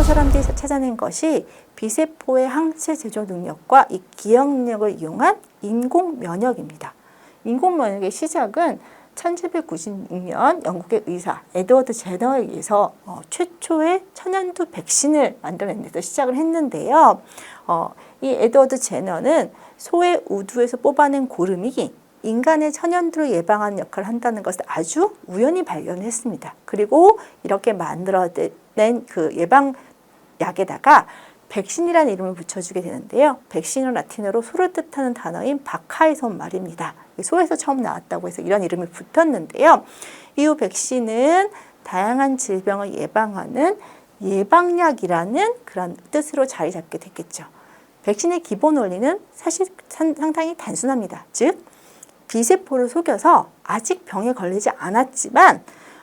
사람들이 찾아낸 것이 비세포의 항체 제조 능력과 이 기억력을 이용한 인공 면역입니다. 인공 면역의 시작은 1796년 영국의 의사 에드워드 제너에 의해서 어, 최초의 천연두 백신을 만들어낸 데서 시작을 했는데요. 어, 이 에드워드 제너는 소의 우두에서 뽑아낸 고름이 인간의 천연두를 예방하는 역할을 한다는 것을 아주 우연히 발견했습니다. 그리고 이렇게 만들어 낸 그 예방 약에다가 백신이라는 이름을 붙여주게 되는데요. 백신은 라틴어로 소를 뜻하는 단어인 바카에서 온 말입니다. 소에서 처음 나왔다고 해서 이런 이름이 붙었는데요. 이후 백신은 다양한 질병을 예방하는 예방약이라는 그런 뜻으로 자리 잡게 됐겠죠. 백신의 기본 원리는 사실 상- 상당히 단순합니다. 즉, 비세포를 속여서 아직 병에 걸리지 않았지만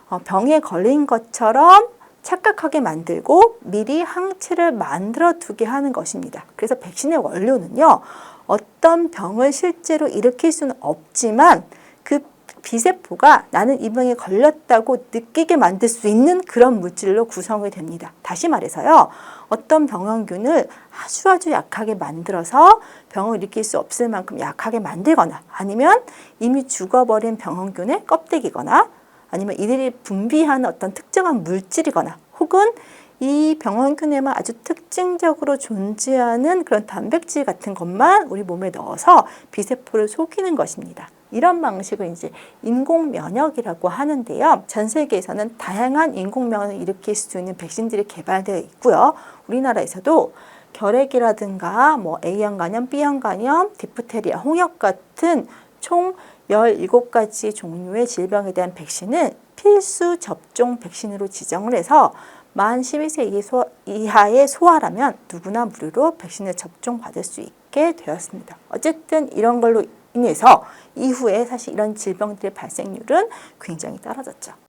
어, 병에 걸린 것처럼 착각하게 만들고 미리 항체를 만들어 두게 하는 것입니다. 그래서 백신의 원료는요, 어떤 병을 실제로 일으킬 수는 없지만 그 비세포가 나는 이 병에 걸렸다고 느끼게 만들 수 있는 그런 물질로 구성이 됩니다. 다시 말해서요, 어떤 병원균을 아주 아주 약하게 만들어서 병을 일으킬 수 없을 만큼 약하게 만들거나 아니면 이미 죽어버린 병원균의 껍데기거나 아니면 이들이 분비하는 어떤 특정한 물질이거나 혹은 이 병원균에만 아주 특징적으로 존재하는 그런 단백질 같은 것만 우리 몸에 넣어서 비세포를 속이는 것입니다. 이런 방식을 이제 인공 면역이라고 하는데요. 전 세계에서는 다양한 인공 면역을 일으킬 수 있는 백신들이 개발되어 있고요. 우리나라에서도 결핵이라든가 뭐 A형 간염, B형 간염, 디프테리아, 홍역 같은 총 17가지 종류의 질병에 대한 백신을 필수 접종 백신으로 지정을 해서 만 12세 이하 소- 이하의 소아라면 누구나 무료로 백신을 접종받을 수 있게 되었습니다. 어쨌든 이런 걸로 인해서 이후에 사실 이런 질병들의 발생률은 굉장히 떨어졌죠.